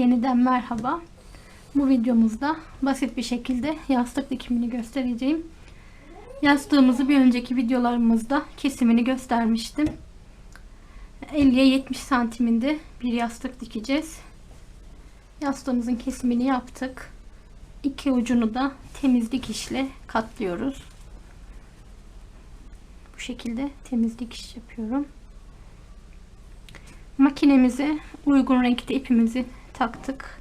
Yeniden merhaba. Bu videomuzda basit bir şekilde yastık dikimini göstereceğim. Yastığımızı bir önceki videolarımızda kesimini göstermiştim. 50'ye 70 santiminde bir yastık dikeceğiz. Yastığımızın kesimini yaptık. İki ucunu da temiz dikişle katlıyoruz. Bu şekilde temiz dikiş yapıyorum. Makinemize uygun renkte ipimizi taktık.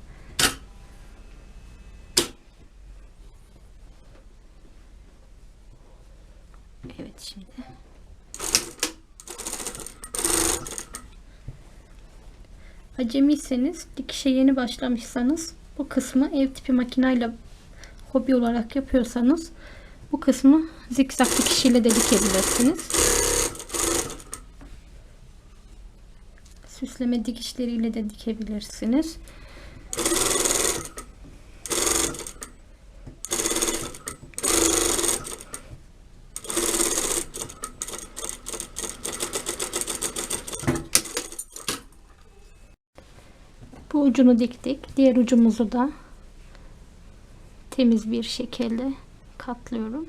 Evet şimdi. Acemiyseniz dikişe yeni başlamışsanız bu kısmı ev tipi makinayla hobi olarak yapıyorsanız bu kısmı zikzak dikişiyle de dikebilirsiniz. Süsleme dikişleriyle de dikebilirsiniz. Bu ucunu diktik. Diğer ucumuzu da temiz bir şekilde katlıyorum.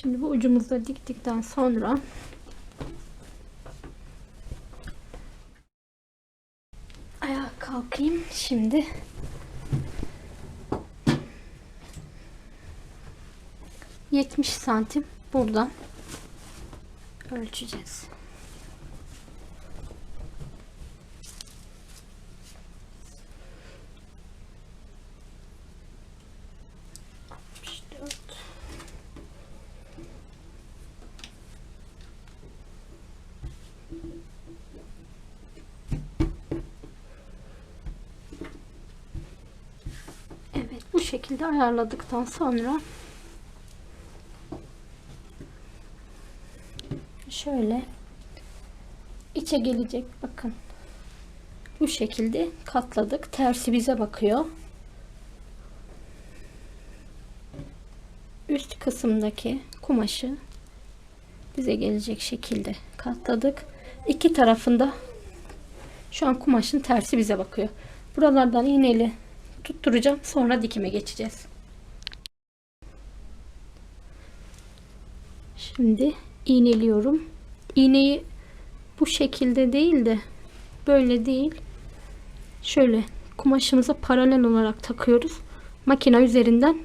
Şimdi bu ucumuzda diktikten sonra ayağa kalkayım. Şimdi yetmiş santim buradan ölçeceğiz. Şekilde ayarladıktan sonra şöyle içe gelecek bakın. Bu şekilde katladık. Tersi bize bakıyor. Üst kısımdaki kumaşı bize gelecek şekilde katladık. İki tarafında şu an kumaşın tersi bize bakıyor. Buralardan iğneyle tutturacağım. Sonra dikime geçeceğiz. Şimdi iğneliyorum. İğneyi bu şekilde değil de böyle değil. Şöyle kumaşımıza paralel olarak takıyoruz. Makine üzerinden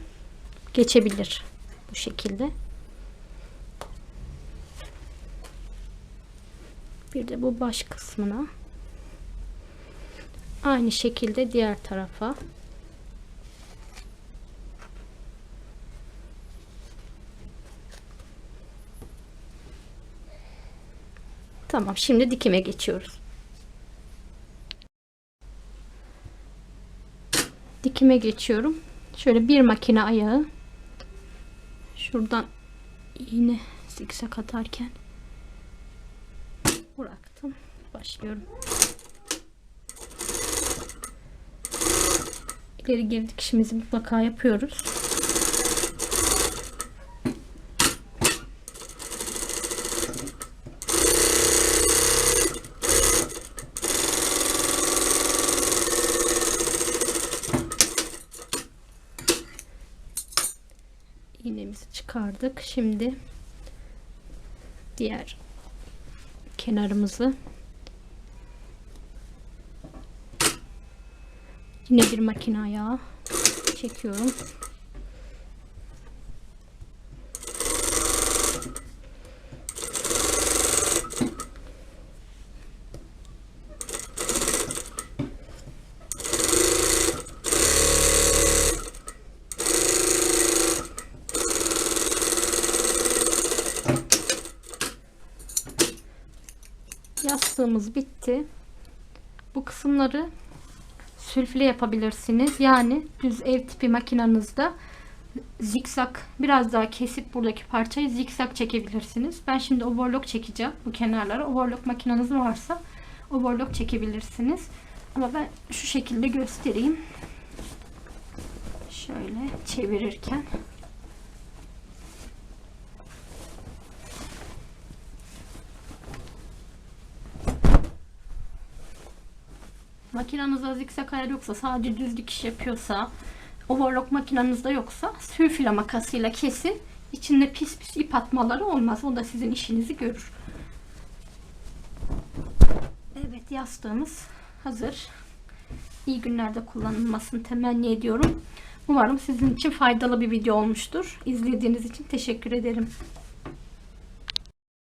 geçebilir. Bu şekilde. Bir de bu baş kısmına. Aynı şekilde diğer tarafa. Tamam şimdi dikime geçiyoruz. Dikime geçiyorum. Şöyle bir makine ayağı. Şuradan iğne zikzak atarken bıraktım. Başlıyorum. İleri geri dikişimizi mutlaka yapıyoruz. Çıkardık. Şimdi diğer kenarımızı yine bir makine ayağı çekiyorum. Yastığımız bitti. Bu kısımları sülfle yapabilirsiniz. Yani düz ev tipi makinenizde zikzak biraz daha kesip buradaki parçayı zikzak çekebilirsiniz. Ben şimdi overlock çekeceğim bu kenarlara. Overlock makineniz varsa overlock çekebilirsiniz. Ama ben şu şekilde göstereyim. Şöyle çevirirken. Makinenizde zikzak ayar yoksa sadece düz dikiş yapıyorsa overlock makinenizde yoksa sülfile makasıyla kesin. İçinde pis pis ip atmaları olmaz. O da sizin işinizi görür. Evet yastığımız hazır. İyi günlerde kullanılmasını temenni ediyorum. Umarım sizin için faydalı bir video olmuştur. İzlediğiniz için teşekkür ederim.